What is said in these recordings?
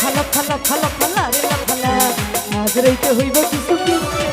খালা খালা খালা খালা রে খালা। আজ রইতে হইব কিছু কিছু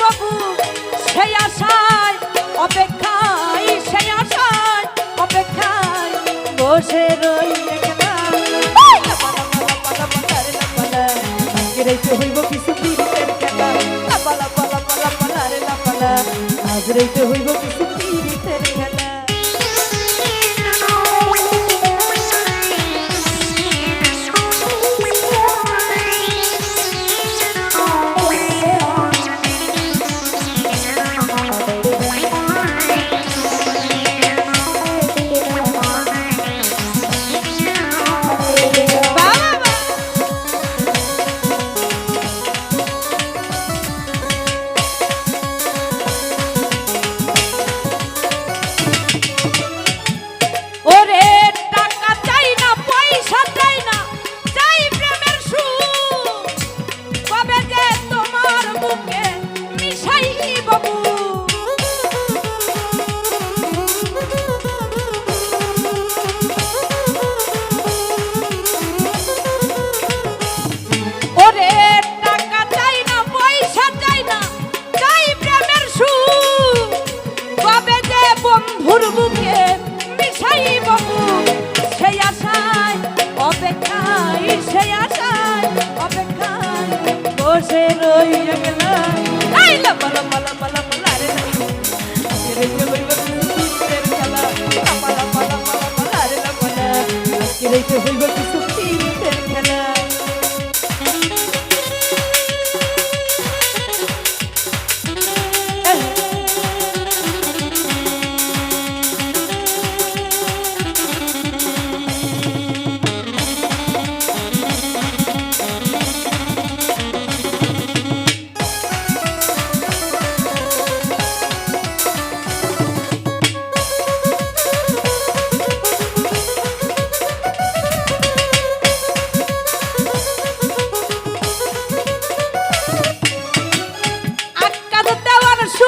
প্রভু সেই আশায়, অপেক্ষায়, সেই আশায়, অপেক্ষায় বসে রই হইব কিছু দিন আজ রইতে হইব কিছু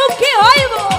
সুখী হইব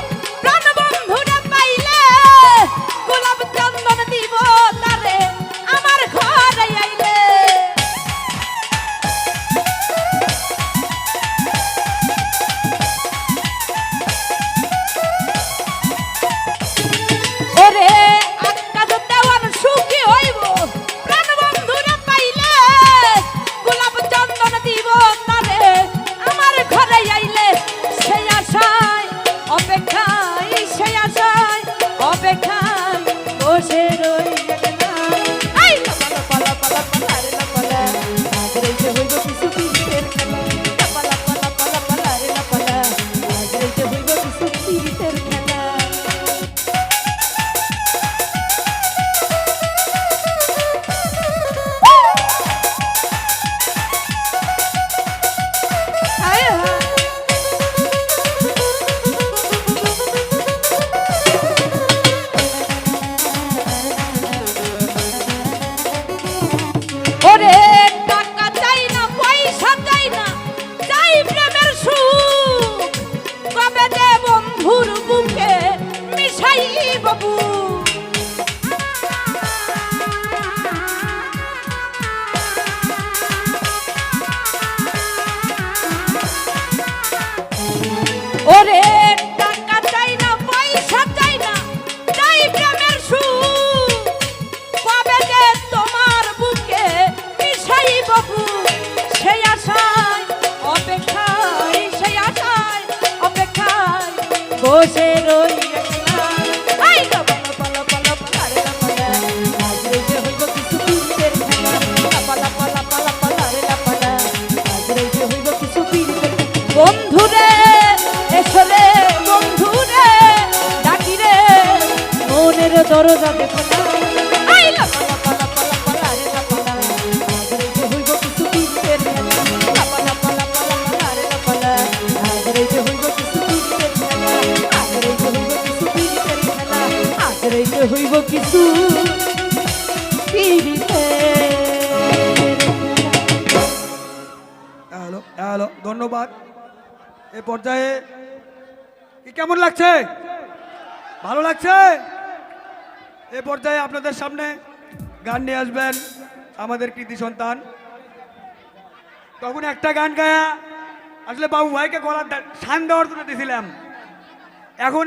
পীড়িতের খেলা। বন্ধুরে এসরে বন্ধুরে ডাকি রে। মনের দরজা দেখো না। আজ হইব কিছু। ধন্যবাদ। এ পর্যায়ে কি কেমন লাগছে? ভালো লাগছে? এ পর্যায়ে আপনাদের সামনে গান নিয়ে আসবেন আমাদের কৃতি সন্তান। তখন একটা গান গায়া আসলে বাবু ভাইকে গলার শান দেওয়ার জন্য দিয়েছিলাম এখন